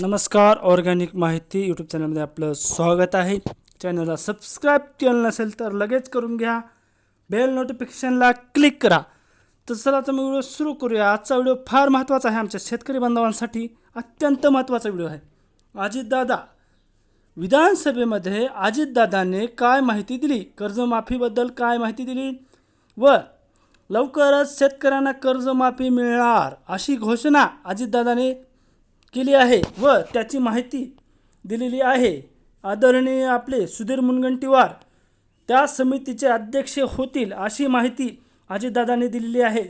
नमस्कार ऑर्गॅनिक माहिती यूट्यूब चॅनलमध्ये आपलं स्वागत आहे. चॅनलला सबस्क्राईब केलं नसेल तर लगेच करून घ्या. बेल नोटिफिकेशनला क्लिक करा. तर चला तर मी व्हिडिओ सुरू करूया. आजचा व्हिडिओ फार महत्त्वाचा आहे आमच्या शेतकरी बांधवांसाठी. अत्यंत महत्त्वाचा व्हिडिओ आहे. अजितदादा विधानसभेमध्ये अजितदादाने काय माहिती दिली? कर्जमाफीबद्दल काय माहिती दिली? व लवकरच शेतकऱ्यांना कर्जमाफी मिळणार अशी घोषणा अजितदादाने केली आहे व त्याची माहिती दिलेली आहे. आदरणीय आपले सुधीर मुनगंटीवार त्या समितीचे अध्यक्ष होतील अशी माहिती अजितदादांनी दिलेली आहे.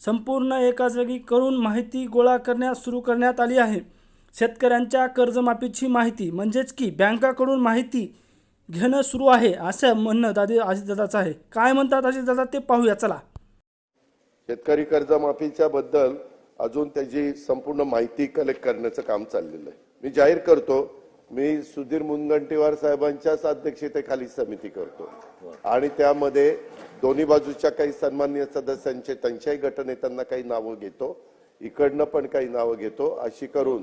संपूर्ण एकाच जागी करून माहिती गोळा करण्यास सुरू करण्यात आली आहे. शेतकऱ्यांच्या कर्जमाफीची माहिती म्हणजेच की बँकाकडून माहिती घेणं सुरू आहे असं म्हणणं दादी अजितदादाचं आहे. काय म्हणतात अजितदादा ते पाहूया चला. शेतकरी कर्जमाफीच्या बद्दल अजून त्याची संपूर्ण माहिती कलेक्ट करण्याचं काम चाललेलं आहे. मी जाहीर करतो मी सुधीर मुनगंटीवार साहेबांच्याच अध्यक्षतेखाली समिती करतो. आणि त्यामध्ये दोन्ही बाजूच्या काही सन्माननीय सदस्यांचे त्यांच्याही गटनेत्यांना काही नावं घेतो इकडनं पण काही नावं घेतो अशी करून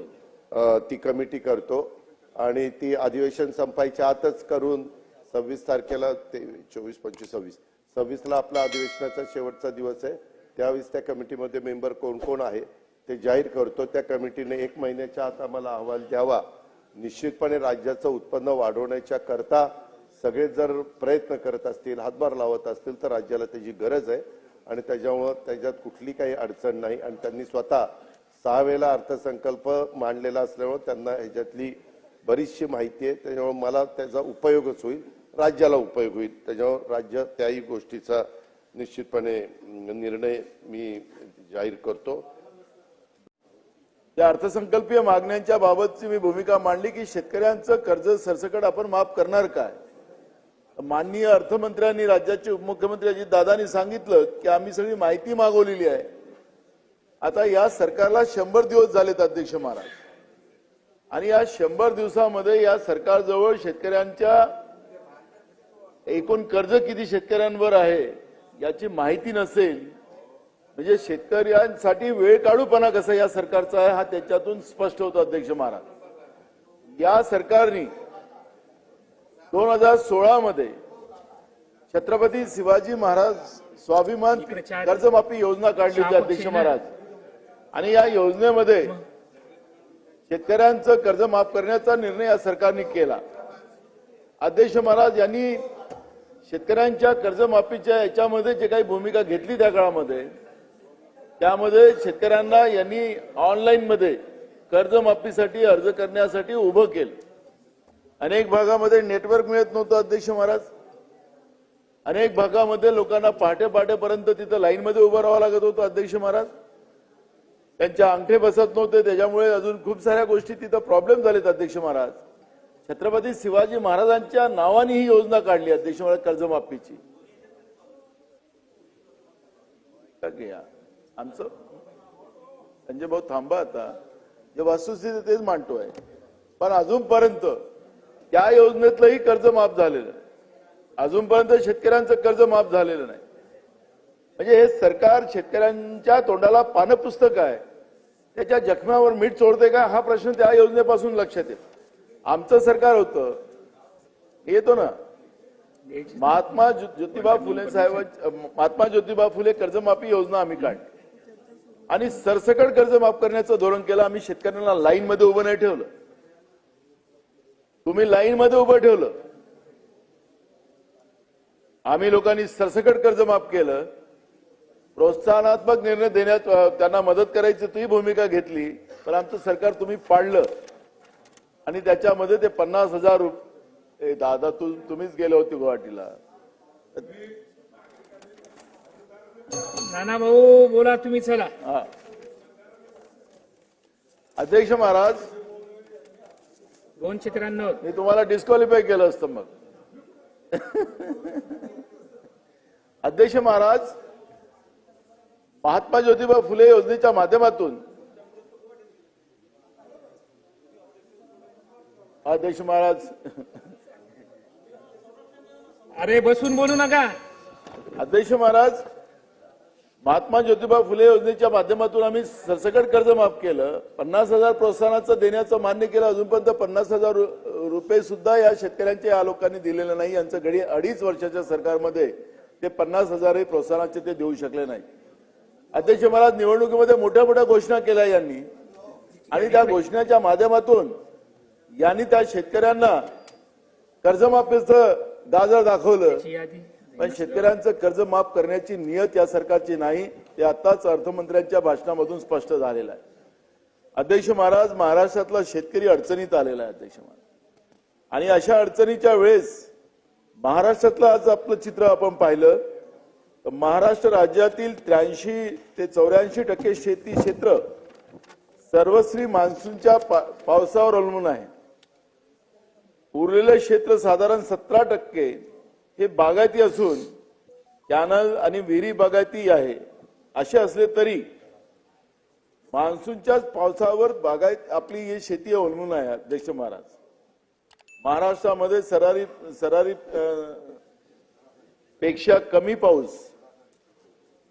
ती कमिटी करतो. आणि ती अधिवेशन संपायच्या आतच करून सव्वीस तारखेला ते चोवीस पंचवीस सव्वीस सव्वीसला आपला अधिवेशनाचा शेवटचा दिवस आहे. त्यावेळेस त्या कमिटीमध्ये मेंबर कोण कोण आहे ते जाहीर करतो. त्या कमिटीने एक महिन्याच्या आत आम्हाला अहवाल द्यावा. निश्चितपणे राज्याचं उत्पन्न वाढवण्याच्या करता सगळे जर प्रयत्न करत असतील हातभार लावत असतील तर राज्याला त्याची गरज आहे. आणि त्याच्यामुळं त्याच्यात कुठली काही अडचण नाही. आणि त्यांनी स्वतः सहा वेळेला अर्थसंकल्प मांडलेला असल्यामुळे त्यांना ह्याच्यातली बरीचशी माहिती आहे. त्याच्यामुळे मला त्याचा उपयोगच होईल. राज्याला उपयोग होईल. त्याच्यामुळे राज्य त्याही गोष्टीचा निश्चितपणे निर्णय मी जाहीर करतो. या अर्थसंकल्पीय मागण्यांच्या बाबतची मी भूमिका मांडली की शेतकऱ्यांचं कर्ज सरसकट आपण माफ करणार काय? माननीय अर्थमंत्र्यांनी राज्याचे उपमुख्यमंत्री अजित दादांनी सांगितलं की आम्ही सगळी माहिती मागवलेली आहे. आता या सरकारला शंभर दिवस झालेत अध्यक्ष महाराज. आणि या शंभर दिवसामध्ये या सरकारजवळ शेतकऱ्यांच्या एकूण कर्ज किती शेतकऱ्यांवर आहे? याची माहिती नसेल म्हणजे शेतकऱ्यांसाठी वेळ काढूपणा कसा या सरकारचा आहे हा त्याच्यातून स्पष्ट होतो अध्यक्ष महाराज. या सरकारने दोन हजार सोळा मध्ये छत्रपती शिवाजी महाराज स्वाभिमान कर्जमाफी योजना काढली होती अध्यक्ष महाराज. आणि या योजनेमध्ये शेतकऱ्यांचं कर्ज माफ करण्याचा निर्णय या सरकारने केला. अध्यक्ष महाराज यांनी शेतकऱ्यांच्या कर्जमाफीच्या याच्यामध्ये जे काही भूमिका घेतली त्या काळामध्ये त्यामध्ये शेतकऱ्यांना यांनी ऑनलाईनमध्ये कर्जमाफीसाठी अर्ज करण्यासाठी उभं केलं. अनेक भागामध्ये नेटवर्क मिळत नव्हतं अध्यक्ष महाराज. अनेक भागामध्ये लोकांना पहाटे पहाटेपर्यंत तिथं लाईनमध्ये उभं राहावं लागत होतं अध्यक्ष महाराज. त्यांच्या अंगठे बसत नव्हते त्याच्यामुळे अजून खूप साऱ्या गोष्टी तिथं प्रॉब्लेम झालेत अध्यक्ष महाराज. छत्रपती शिवाजी महाराजांच्या नावाने ही योजना काढली आहे देशभर कर्जमाफीची. या? आमचं? संजय भाऊ थांबा आता. जे वस्तुस्थिती तेच मांडतोय पण अजूनपर्यंत त्या योजनेतलंही कर्ज माफ झालेलं नाही. अजूनपर्यंत शेतकऱ्यांचं कर्ज माफ झालेलं नाही. म्हणजे हे सरकार शेतकऱ्यांच्या तोंडाला पानपुस्तक आहे. त्याच्या जखम्यावर मीठ चोरते का? हा प्रश्न त्या योजनेपासून लक्षात येतो. आमचं सरकार होतं. येतो ना? महात्मा ज्योतिबा फुले साहेब महात्मा ज्योतिबा फुले कर्जमाफी योजना आम्ही काढली. आणि सरसकट कर्ज माफ करण्याचं धोरण केलं आम्ही शेतकऱ्यांना लाईन मध्ये उभं नाही ठेवलं. तुम्ही लाईन मध्ये उभं ठेवलं. आम्ही लोकांनी सरसकट कर्ज माफ केलं. प्रोत्साहनात्मक निर्णय देण्यात त्यांना मदत करायची ती भूमिका घेतली. पण आमचं सरकार तुम्ही पाडलं. आणि त्याच्यामध्ये ते पन्नास हजार रुपये दादा तू तुम्हीच गेले होते गुवाहाटीला. नाना भाऊ बोला तुम्ही चला. हा. अध्यक्ष महाराज दोनशे त्र्याण्णव मी तुम्हाला डिस्क्वालिफाय केलं असतं मग. अध्यक्ष महाराज महात्मा ज्योतिबा फुले योजनेच्या माध्यमातून अध्यक्ष महाराज. अरे बसून बोलू नका. अध्यक्ष महाराज महात्मा ज्योतिबा फुले योजनेच्या माध्यमातून आम्ही सरसकट कर्ज माफ केलं. पन्नास हजार प्रोत्साहनाचं देण्याचं मान्य केलं. अजूनपर्यंत पन्नास हजार रुपये सुद्धा या शेतकऱ्यांच्या या लोकांनी दिलेले नाही. यांचं गडी अडीच वर्षाच्या सरकारमध्ये ते पन्नास हजारही प्रोत्साहनाचे ते देऊ शकले नाही. अध्यक्ष महाराज निवडणुकीमध्ये मोठ्या मोठ्या घोषणा केल्या यांनी. आणि त्या घोषणाच्या माध्यमातून यांनी त्या शेतकऱ्यांना कर्जमाफीचं गाजर दाखवलं. पण शेतकऱ्यांचं कर्ज माफ करण्याची नियत या सरकारची नाही ते आताच अर्थमंत्र्यांच्या भाषणामधून स्पष्ट झालेलं आहे. अध्यक्ष महाराज महाराष्ट्रातला शेतकरी अडचणीत आलेला आहे अध्यक्ष महाराज. आणि अशा अडचणीच्या वेळेस महाराष्ट्रातलं आज आपलं चित्र आपण पाहिलं तर महाराष्ट्र राज्यातील त्र्याऐंशी ते चौऱ्याऐंशी टक्के शेती क्षेत्र सर्वश्री मान्सूनच्या पा- पावसावर अवलंबून आहे. उरलेलं क्षेत्र साधारण सतरा टक्के हे बागायती असून कॅनल आणि विहिरी बागायती आहे. असे असले तरी मान्सूनच्याच पावसावर बागायत आपली ही शेती अवलंबून आहे अध्यक्ष महाराज. महाराष्ट्रामध्ये सरारी सरारी पेक्षा कमी पाऊस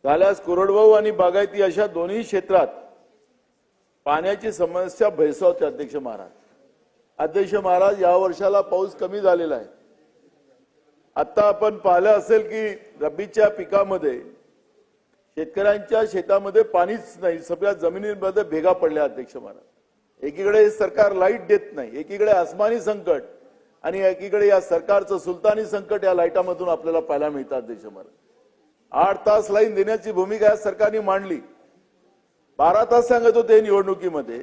झाल्यास कोरडवाहू आणि बागायती अशा दोन्ही क्षेत्रात पाण्याची समस्या भेडसावते अध्यक्ष महाराज. अध्यक्ष महाराज या वर्षाला पाऊस कमी झालेला आहे. आता आपण पाहिलं असेल की रब्बीच्या पिकामध्ये शेतकऱ्यांच्या शेतामध्ये पाणीच नाही सगळ्या जमिनीमध्ये भेगा पडल्या अध्यक्ष महाराज. एकीकडे सरकार लाइट देत नाही एकीकडे आसमानी संकट आणि एकीकडे या सरकारचं सुलतानी संकट या लाईटामधून आपल्याला पाहायला मिळतं अध्यक्ष महाराज. आठ तास लाईन देण्याची भूमिका या सरकारने मांडली. बारा तास सांगत होते निवडणुकीमध्ये.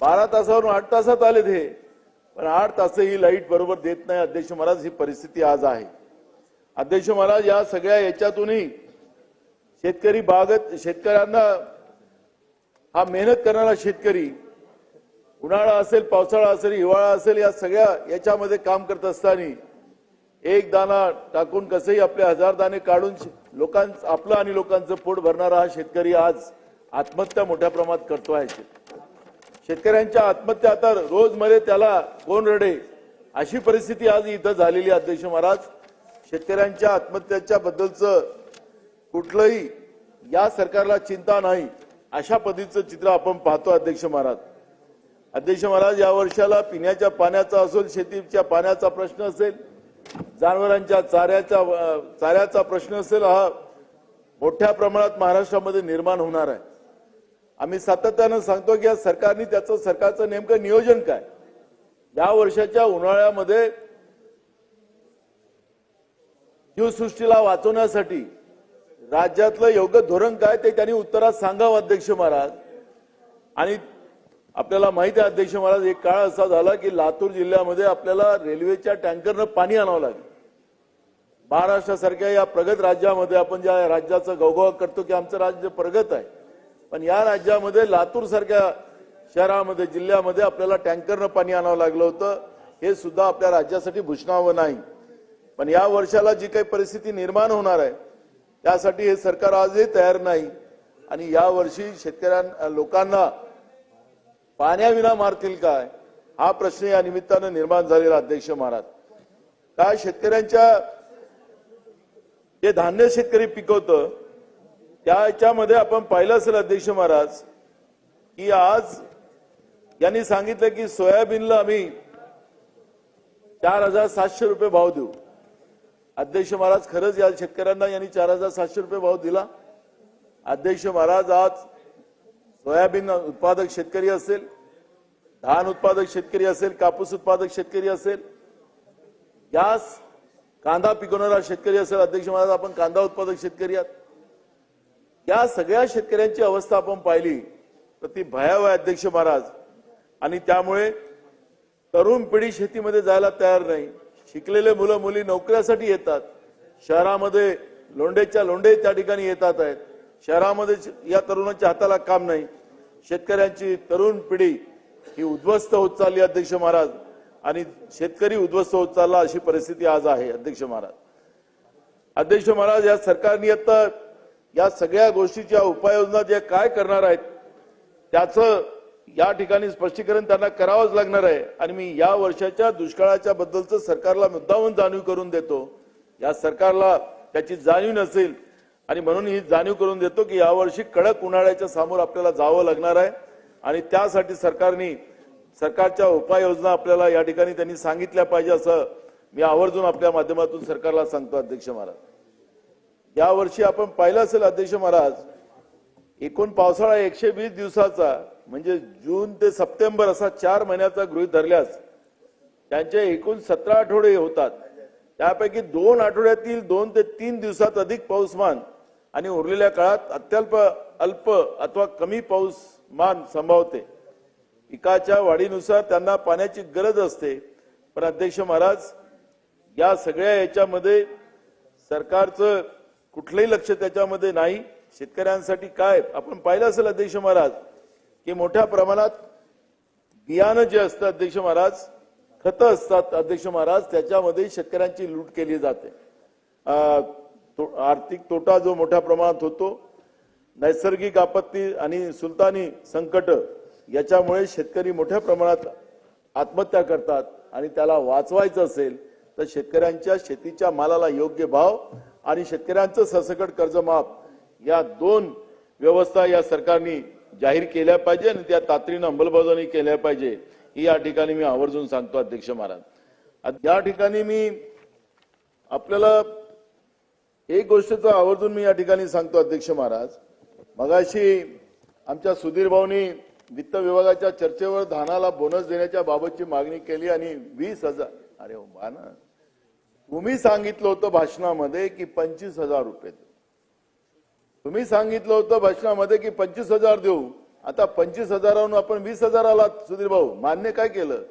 बारा तासावरून आठ तासात आले ते पण आठ तास ही लाइट बरोबर देत नाही. अध्यक्ष महाराज ही परिस्थिती आज आहे. अध्यक्ष महाराज या सगळ्या याच्यातूनही शेतकरी बागत शेतकऱ्यांना हा मेहनत करणारा शेतकरी उन्हाळा असेल पावसाळा असेल हिवाळा असेल या सगळ्या याच्यामध्ये काम करत असताना एक दाना टाकून कसंही आपले हजार दाणे काढून लोकांचं आपलं आणि लोकांचं पोट भरणारा हा शेतकरी आज आत्महत्या मोठ्या प्रमाणात करतो आहे. शेतकऱ्यांच्या आत्महत्या आता रोज मरे त्याला कोण रडे? अशी परिस्थिती आज इथं झालेली अध्यक्ष महाराज. शेतकऱ्यांच्या आत्महत्याच्या बद्दलचं कुठलंही या सरकारला चिंता नाही अशा पद्धतीचं चित्र आपण पाहतो अध्यक्ष महाराज. अध्यक्ष महाराज या वर्षाला पिण्याच्या पाण्याचा असेल शेतीच्या पाण्याचा प्रश्न असेल जनावरांच्या चाऱ्याचा चाऱ्याचा प्रश्न असेल हा मोठ्या प्रमाणात महाराष्ट्रामध्ये निर्माण होणार आहे. आम्ही सातत्यानं सांगतो की या सरकारने त्याचं सरकारचं नेमकं नियोजन काय? या वर्षाच्या उन्हाळ्यामध्ये जीवसृष्टीला वाचवण्यासाठी राज्यातलं योग्य धोरण काय ते त्यांनी उत्तरात सांगावं अध्यक्ष महाराज. आणि आपल्याला माहिती आहे अध्यक्ष महाराज एक काळ असा झाला की लातूर जिल्ह्यामध्ये आपल्याला रेल्वेच्या टँकरनं पाणी आणावं लागलं. महाराष्ट्रासारख्या या प्रगत राज्यामध्ये आपण ज्या राज्याचं गौगव करतो की आमचं राज्य प्रगत आहे. पण या राज्यामध्ये लातूर सारख्या शहरामध्ये जिल्ह्यामध्ये आपल्याला टँकरनं पाणी आणावं लागलं होतं. हे सुद्धा आपल्या राज्यासाठी भूषणावं नाही. पण या वर्षाला जी काही परिस्थिती निर्माण होणार आहे त्यासाठी हे सरकार आजही तयार नाही. आणि या वर्षी शेतकऱ्यां लोकांना पाण्याविना मारतील काय? हा प्रश्न या निमित्तानं निर्माण झालेला अध्यक्ष महाराज. काय शेतकऱ्यांच्या जे धान्य शेतकरी पिकवतं त्याच्यामध्ये आपण पाहिलं असेल अध्यक्ष महाराज की आज यांनी सांगितलं की सोयाबीनला आम्ही चार हजार सातशे रुपये भाव देऊ. अध्यक्ष महाराज खरंच या शेतकऱ्यांना यांनी चार हजार सातशे रुपये भाव दिला. अध्यक्ष महाराज आज सोयाबीन उत्पादक शेतकरी असेल धान उत्पादक शेतकरी असेल कापूस उत्पादक शेतकरी असेल गॅस कांदा पिकवणारा शेतकरी असेल अध्यक्ष महाराज आपण कांदा उत्पादक शेतकरी आहात. या सगळ्या शेतकऱ्यांची अवस्था आपण पाहिली तर ती भयावह आहे अध्यक्ष महाराज. आणि त्यामुळे तरुण पिढी शेतीमध्ये जायला तयार नाही. शिकलेले मुलं मुली नोकऱ्यासाठी येतात. शहरामध्ये लोंडेच्या लोंडे त्या ठिकाणी येतात आहेत. शहरामध्ये या तरुणांच्या हाताला काम नाही. शेतकऱ्यांची तरुण पिढी ही उद्ध्वस्त होत चालली अध्यक्ष महाराज. आणि शेतकरी उद्ध्वस्त होत चालला अशी परिस्थिती आज आहे अध्यक्ष महाराज. अध्यक्ष महाराज या सरकारने आता या सगळ्या गोष्टीच्या उपाययोजना ज्या काय करणार आहेत त्याचं या ठिकाणी स्पष्टीकरण त्यांना करावंच लागणार आहे. आणि मी या वर्षाच्या दुष्काळाच्या बद्दलचं सरकारला मुद्दामून जाणीव करून देतो. या सरकारला त्याची जाणीव नसेल आणि म्हणून ही जाणीव करून देतो की यावर्षी कडक उन्हाळ्याच्या समोर आपल्याला जावं लागणार आहे. आणि त्यासाठी सरकारने सरकारच्या उपाययोजना आपल्याला या ठिकाणी त्यांनी सांगितल्या पाहिजे असं मी आवर्जून आपल्या माध्यमातून सरकारला सांगतो अध्यक्ष महाराज. यावर्षी आपण पाहिलं असेल अध्यक्ष महाराज एकूण पावसाळा एकशे वीस दिवसाचा म्हणजे जून ते सप्टेंबर असा चार महिन्याचा गृहित धरल्यास त्यांचे एकूण सतरा आठवडे होतात. त्यापैकी दोन आठवड्यातील दोन ते तीन दिवसात अधिक पाऊसमान आणि उरलेल्या काळात अत्यल्प अल्प अथवा कमी पाऊसमान संभावते. पिकाच्या वाढीनुसार त्यांना पाण्याची गरज असते. पण अध्यक्ष महाराज या सगळ्या याच्यामध्ये सरकारचं कुठलंही लक्ष त्याच्यामध्ये नाही. शेतकऱ्यांसाठी काय? आपण पाहिलं असेल अध्यक्ष महाराज की मोठ्या प्रमाणात बियाणं जे असतं अध्यक्ष महाराज खतं असतात अध्यक्ष महाराज त्याच्यामध्ये शेतकऱ्यांची लूट केली जाते. तो- आर्थिक तोटा जो मोठ्या प्रमाणात होतो नैसर्गिक आपत्ती आणि सुलतानी संकट याच्यामुळे शेतकरी मोठ्या प्रमाणात आत्महत्या करतात आणि त्याला वाचवायचं असेल तर शेतकऱ्यांच्या शेतीच्या मालाला योग्य भाव आणि शेतकऱ्यांचं सरसकट कर्जमाफ या दोन व्यवस्था या सरकारने जाहीर केल्या पाहिजे आणि त्या तातडीनं अंमलबजावणी केल्या पाहिजे ही या ठिकाणी मी आवर्जून सांगतो अध्यक्ष महाराज. या ठिकाणी मी आपल्याला एक गोष्टीचं आवर्जून मी या ठिकाणी सांगतो अध्यक्ष महाराज. मगाशी आमच्या सुधीर भाऊनी वित्त विभागाच्या चर्चेवर धानाला बोनस देण्याच्या बाबतची मागणी केली आणि वीस हजार अरे हो, बा ना. तुम्ही सांगितलं होतं भाषणामध्ये की पंचवीस हजार रुपये तुम्ही सांगितलं होतं भाषणामध्ये की पंचवीस हजार देऊ. आता पंचवीस हजारावरून आपण वीस हजार आलात सुधीर भाऊ. मान्य काय केलं?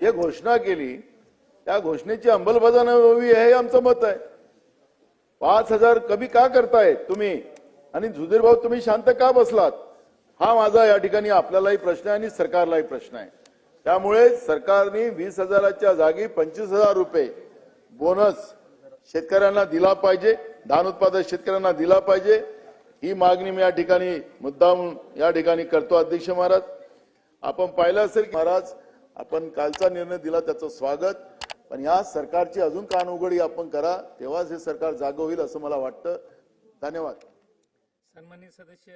जे घोषणा केली त्या घोषणेची अंमलबजावणी व्हावी हे आमचं मत आहे. पाच हजार कमी का करताय तुम्ही? आणि सुधीर भाऊ तुम्ही शांत का बसलात? हा माझा या ठिकाणी आपल्यालाही प्रश्न आहे आणि सरकारलाही प्रश्न आहे. त्यामुळे सरकारने वीस हजाराच्या जागी पंचवीस हजार रुपये बोनस शेतकऱ्यांना दिला पाहिजे धान उत्पादक शेतकऱ्यांना दिला पाहिजे. ही मागणी मी या ठिकाणी मुद्दाम या ठिकाणी करतो अध्यक्ष महाराज. आपण पाहिलं असेल की महाराज आपण कालचा निर्णय दिला त्याचं स्वागत. पण या सरकारची अजून कान उघडी आपण करा तेव्हाच हे सरकार जाग होईल असं मला वाटतं. धन्यवाद. सन्मान्य सदस्य